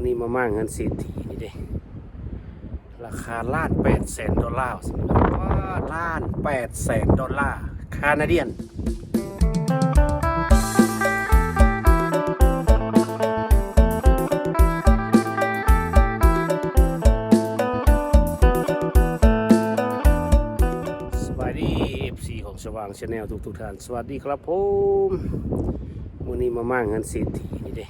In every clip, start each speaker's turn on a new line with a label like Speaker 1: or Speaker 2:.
Speaker 1: วันนี้มาม่าเงินเศรษฐีนี่เด้ราคาล้านแปดแสนดอลลาร์สมมติว่าล้านแปดแสนดอลลาร์คานาเดียนสวัสดี FC ของสว่างชาแนลทุกทุกท่าน สวัสดีครับผมวันนี้มาม่าเงินเศรษฐีนี่เด้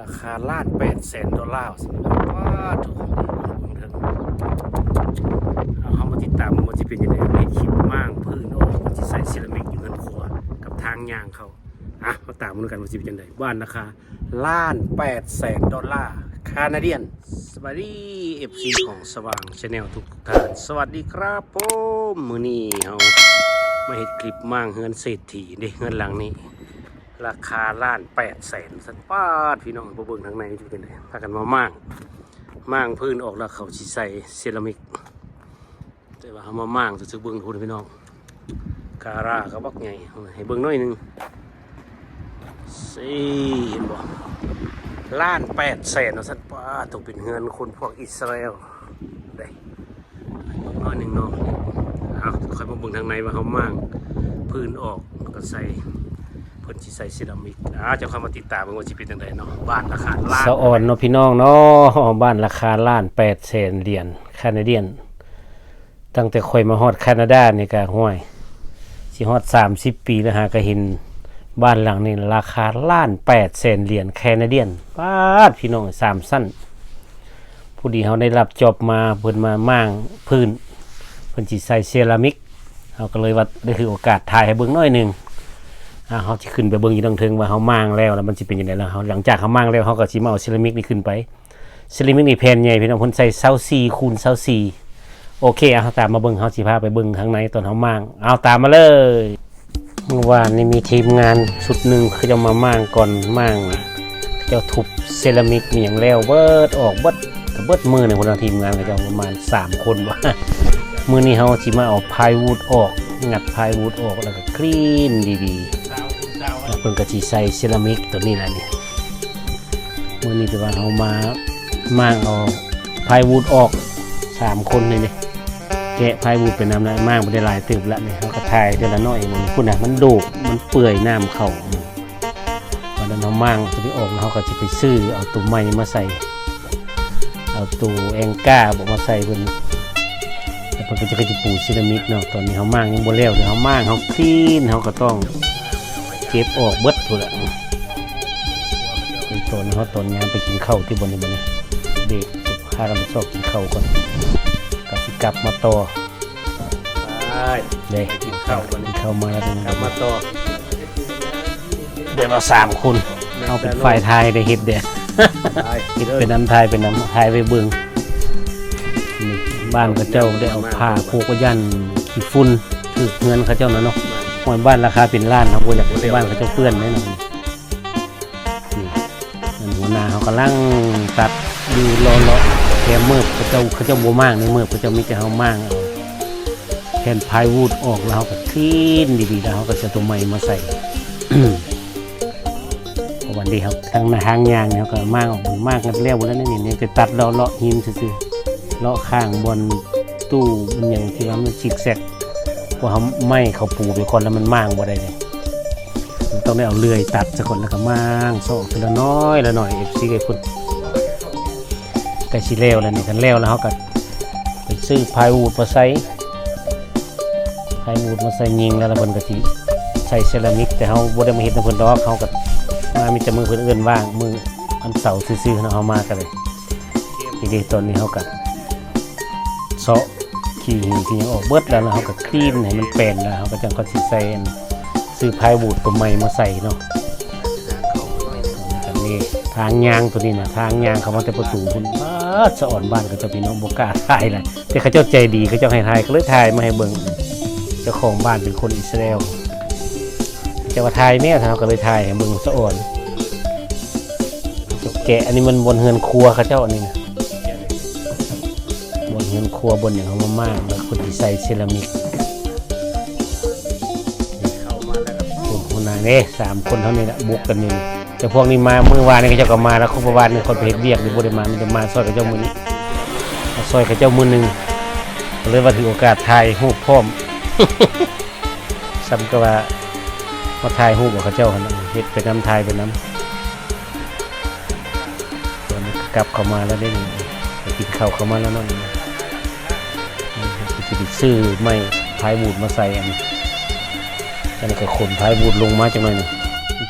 Speaker 1: ราคาล้านแปดแสนดอลลาร์สมมติว่าถูกของดีของเถิงเอาเขามาติดตามว่ามันจะเป็นยังไงไม่คิดม่างพื้นโอ้มันจะใส่เซรามิกอยู่เงินครัวกับทางยางเขาอะมาตามมาดูกันว่าจะเป็นยังไงบ้านราคาล้านแปดแสนดอลลาร์คานาเดียนสวัสดี FC ของสว่างชาแนลทุกท่านสวัสดีครับผมมือนี้เรามาเห็ดคลิปมั่งเฮือนเศรษฐีเด้เฮือนหลังนี้ ราคาล้านแปดแสนสันป้าดพี่น้องบ่เบิ่งทางในจะเป็นไงพากันมาม่างม่างพื้นออกแล้วเขาสิใส่เซรามิก แต่ว่าเขามาม่างจะซื้อเบิ่งทุนพี่น้องการาเขาบักไงให้เบิ่งน่อยหนึ่งสี่เห็นบ่ล้านแปดแสนสันป้าต้องเป็นเงินคนพวกอิสราเอลได้เบิ่งน่อยหนึ่งเนาะเอาคอยมาเบิ่งทางในว่าเขาม่างพื้นออกก็ใส่ พิ่นสิใส่เซรามิกอ่าจะเข้ามาติดตามเบิ่งว่าสิเป็นจังไดเนาะบ้านราคาล้าน
Speaker 2: สะอ่อนเนาะพี่น้องเนาะบ้านราคาล้านแปดแสนเหรียญแคนาเดียน ตั้งแต่ค่อยมาฮอดแคนาดานี่ก็ห้วยสิฮอดสามสิบปีแล้วหาก็เห็นบ้านหลังนี้ราคาล้านแปดแสนเหรียญแคนาเดียนป้าดพี่น้องสามสั้นผู้ดีเขาได้รับจอบมาเพิ่นมาม่างพื้นเพิ่นสิใส่เซรามิกเขาก็เลยว่าได้คือโอกาสถ่ายให้เบิ่งน้อยหนึงอ่า เขาจะขึ้นไปเบิ่งอยู่ตรงเทิงว่าเขามางแล้วแล้วมันจะเป็นยังไงแล้วเขาหลังจากเขามางแล้วเขาก็สิมาเอาเซรามิกนี่ขึ้นไปเซรามิกนี่แผ่นใหญ่พี่น้องเพิ่นใส่เซาซีคูณเซาซีโอเคเอาตามมาเบิ่งเขาสิพาไปเบิ่งข้างในตอนเขามางเอาตามมาเลยเมื่อวานนี่มีทีมงานชุดหนึ่งเขาจะมามางก่อนมางเจ้าทุบเซรามิกนี่อย่างแล้วเบิดออกเบิดก็เบิดมือในคนละทีมงานเขาจ้าประมาณสามคนว่ามือนี้เขาสิมาเอาพายวูดออกงัดพายวูดออกแล้วก็คลีนดีๆ เพิ่นก็สิใส่เซรามิกตัวนี้แหละนี่มื้อนี้แต่ว่าเอามาม่างเอาพายวูดออกสามคนเลยนี่แกะพายวูดเป็นน้ำแล้วม่างบ่ได้หลายตึบและนี่เขาก็ถ่ายเดือนละน้อยมันคุณน่ะมันโดกมันเปื่อยน้ำเข้าวันนั้นเอาม่างตัวนี้ออกแล้วเขาก็สิไปซื้อเอาตัวใหม่มาใส่ เอาตัวแองก้าบอกมาใส่เพิ่นแล้วเพิ่นก็จะก็จะปูเซรามิกเนาะตอนนี้เขาม่างยังบ่แล้วเดี๋ยวเขาม่างเขาคลีนเขาก็ต้อง เก็บออกเบิดพุ่นละนี่ตอนเขาตอนยามไปกินข้าวที่บนนี้บนนี้เด็กพากันไปชอบกินข้าวก่อนก็สิกลับมาต่อ
Speaker 1: ไป
Speaker 2: เด็ก
Speaker 1: กินข้าววัน
Speaker 2: กิ
Speaker 1: นี้
Speaker 2: นข้าวมาแล้ว
Speaker 1: กลับมาต่อ
Speaker 2: เดี๋ยวเราสามคนเอาเป็นฝ่ายไทยได้เฮ็ดเด้อ
Speaker 1: ไป
Speaker 2: เฮ็ดเป็นน้ำไทยเป็นน้ำไทยไปเบิ่งนี่บ้านเขาเจ้าได้เอาผ้าผูกไว้ยันขี้ฝุ่นถือเงินเขาเจ้านะเนาะ หอยบ้านราคาเป็นล้านครับบ่อยากให้บ้านเขาเจ้าเปื้อนแน่นอนนี่นั่นหัวหน้าเขากำลังตัดอยู่รอรอแค่เมือบเขาเจ้าเขาเจ้าบัวมากในเมือบเขาเจ้ามีแต่เขามากเอาแผ่นพายวูดออกแล้วเขาก็คลีนดีๆแล้วเขาก็จะตัวใหม่มาใส่เพราะวันนี้เขาทั้งหน้าทางยางเนี่ยเขาก็มากออกมากกันเรียบหมดแล้วนี่นี่จะตัดเลาะเลาะหิมซื่อๆเลาะข้างบนตู้มันอย่างที่ว่ามันฉิกแซก เพราะเขาไม่เขาปูไปก่อนแล้วมันมางบ่ได้เลยมันต้องได้เอาเลื่อยตัดซะก่อนแล้วก็มางโซ่ทีละน้อยละหน่อยเอฟซีไอ้คนไก่ชิเลวแล้วนี่กันเลวแล้วเขาก็ไปซื้อพายวูดมาใส่พายวูดมาใส่ยิงแล้วแล้วมันก็สิใส่เซรามิก แต่เขาบ่ได้มาเฮ็ดในเพิ่นดอกเขาก็มามีแต่มือเพิ่นเอื้อนว่างมืออันเสาซื่อๆเนะเขามากันเลยทีนี้ตอนนี้เขาก็เซาะ ขี้หินที่ยังออกเบิดแล้วแล้วเขาก็คลีนให้มันเป็นแล้วเขาก็จังก็สิใส่อันซื้อพายบูดตัวใหม่มาใส่เนาะนี่ทางยางตัวนี้นะทางยางเขามาแต่ประตูคุณบ้าสะอ่อนบ้านก็จะพี่น้องบกล้าถ่ายเลยแต่เขาเจ้าใจดีเขาเจ้าให้ถ่ายก็เลยถ่ายมาให้เบิ่งเจ้าของบ้านเป็นคนอิสราเอลจ้าว่าถ่ายแม่เขาก็เลยถ่ายให้เบิ่งสะอ่อนจ้าแกะอันนี้มันบนเฮือนครัวเขาเจ้าอันนี้นะ เงินครัวบนอย่างเขามามากแล้วคนที่ใส่เซรามิก
Speaker 1: เข้ามาแล้วครับ
Speaker 2: คนคนนั้นเนี่ยสามคนเท่านี้แหละบุกกันอยู่นี่แต่พวกนี้มาเมื่อวานนี่ก็เจ้าก็มาแล้วเขาประวานนี่คนไปเฮ็ดเวียกนี่บ่ได้มามันจะมาซอยกับเจ้ามือนี้ซอยกับเจ้ามือหนึ่งเลยว่าถือโอกาสถ่ายรูปพร้อมซ้ำก็ว่ามาถ่ายรูปกับเขาเจ้าหันน่ะเฮ็ดไปน้ำถ่ายไปน้ำส่วนนี้กลับเข้ามาแล้วได้นี่ไปกินข้าวเข้ามาแล้วนั่นนี่ สิซื้อไม้พายบูดมาใส่อันนี้อันนี้ก็ขนพายบูดลงมาจังหน่อยหนึง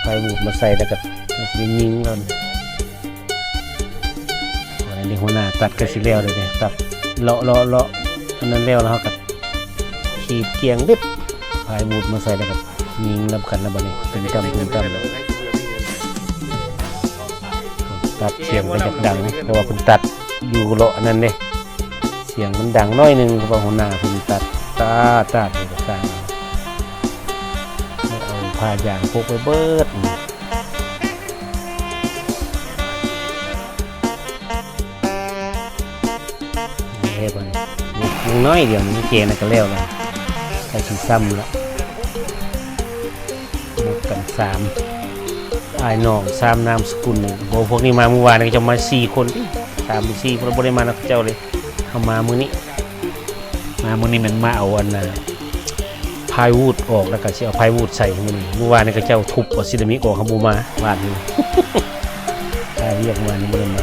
Speaker 2: พายบูดมาใส่แล้วก็มันสิยิงแล้วนี่อันนี้หัวหน้าตัดกระสิแล้วเลยเนี่ยตัดเลาะเลาะเลาะอันนั้นแล้วแล้วเขาก็ขีดเกียงเล็บพายบูดมาใส่แล้วก็ยิงรับกันแล้วบัดนี้เป็นกำเป็นกำตัดเสียงมันจะดังเพราะว่าคุณตัดอยู่เลาะอันนั้นเนี่ย สียงมันดังน้อยหนึงเพราะว่าหัวหน้าคุณตัดตาตาดเลยก็สางไม่เอาผ้ายางพกไปเบิดเฮ้ยบอลยังน้อยเดียวนี่เจนะก็แล้วแล้วใครชิซ้ำล้วหมดกันสามไอายน้องสามนามสกุลหนึ่งโบพวกนี้มาเมื่อวานก็จะมาสี่คนสามหรือสี่เพราะบริมาณนักเจ้าเลย เขามามือนี้ มามือนี้มันมาเอาอันนะพายวูดออกแล้วก็สิเอาพายวูดใส่มือนี้เมื่อวานนี่ก็เจ้าทุบเอซินามิออกขบูมาวาดนี่ถ้าเรียกมานี่บ่ได้มา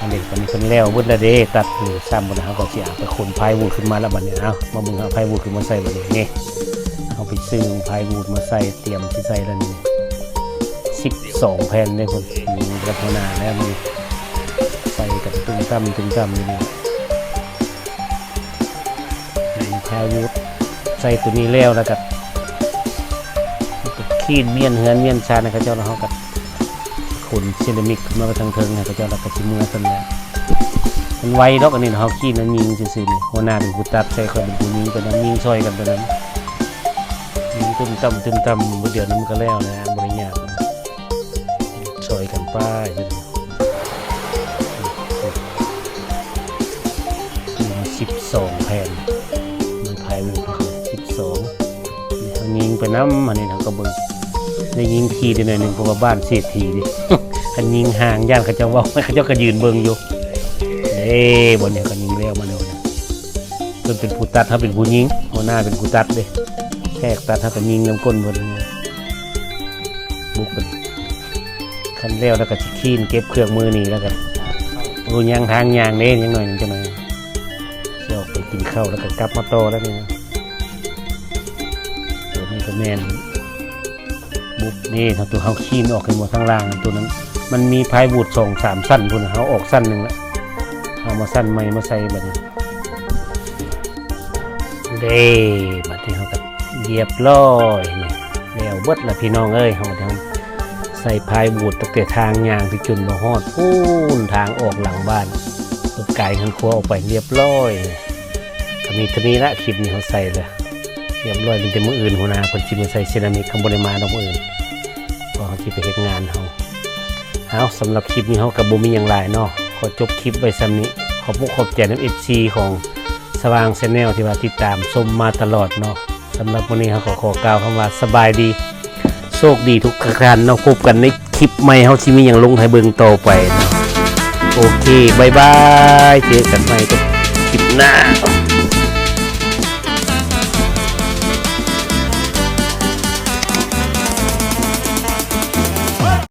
Speaker 2: อันนี้ตอนนี้คนแล้วเบิดละเด้ตัดอยู่ซ้ำบนเขาก็สิเอาไปขนพายวูดขึ้นมาแล้วบัดนี้เอามามึงเอาพายวูดขึ้นมาใส่บัดนี้นี่เอาไปซื้อพายวูดมาใส่เตรียมที่ใส่แล้วนี่สิบสองแผ่นเนี่ยคนมีกระพนาแล้วมี ใส่กับตึงตั้มตึงตั้มนี่นี่มีพาวูดใส่ตัวนี้แล้วแล้วก็ขีดเมียนเฮือนเมียนชานะครับเจ้าแล้วเขาก็ขนเซรามิกขึ้นมาทางเทิงให้พระเจ้าเรับกระชิมือกันแล้วมันไวดอกอันนี้เขาขี้นั้นยิงซื่อๆหัวหน้าเป็นผู้ตัดใส่คนเป็นผู้ยิงกันนั้นยิงซอยกันตอนนั้นยิงตึมต่ำตึมต่ำบ่เดียวนั้นมันก็แล้วนะบริญญากซอยกันป้าย สองแผ่นมันภายมือสิบสองนี่เขายิงไปน้ำอันนี้เขาก็เบิ่งได้ยิงทีเดียวหน่อยหนึ่งเพราะว่าบ้านเศรษฐีดิคันยิงห่างย่านเขาจะว่าเขาเจ้าก็ยืนเบิ่งอยู่เด้บนเนี่ยก็ยิงเร็วมาเร็วนะเพิ่นเป็นผู้ตัดเขาเป็นผู้ยิงหัวหน้าเป็นผู้ตัดเด้แทกตัดเขาก็ยิงน้ำก้นบนเนี่ยบุกกันคันเร็วแล้วก็ชิคีนเก็บเครื่องมือนี่แล้วก็รูยางทางยางเด้ยังหน่อยหนึงจังหน กินข้าวแล้วก็กลับมาโตอแล้วเนี่ยตัวนี้ก็แมนบุกนี่ถ้าตัวเขาขี้นออกกันหมดทั้งล่างตัวนั้น มันมีพายบูดสองสามสั้นพุ่นเขาออกสั้นหนึ่งละเอามาสั้นใหม่มาใส่บัดนี้เด้บัดนี้เขาก็เหยียบร้อยเนี่ยแล้วเบิดละพี่น้องเอ้ยเขาทำใส่พายบูดตั้งแต่ทางยางที่จุนมาฮอดพูนทางออกหลังบ้านรถไก่ขันครัวออกไปเรียบร้อย ก็มีท่านี้ละคลิปนี้เขาใส่เลยเรียบร้อยเป็นแต่มืออื่นหัวหน้าคนจิมาใส่เซรามิกข้างบนมาดอกมืออื่นเพอเขาที่ไปเฮ็ดงานเขาเอาสำหรับคลิปนี้เขากับบุมีอย่างไรเนาะขอจบคลิปไว้ซ้ำนี้ขอบผู้ขอบใจน้ำเอฟซีของสว่างแนลที่ว่าติดตามชมมาตลอดเนาะสำหรับวันนี้เขาขอขอกล่าวคำว่าสบายดีโชคดีทุกประการเนาะพบกันในคลิปใหม่เขาที่มีอย่างลงให้เบิ่งต่อไปเนาะโอเคบายบายเจอกันใหม่กับคลิปหน้า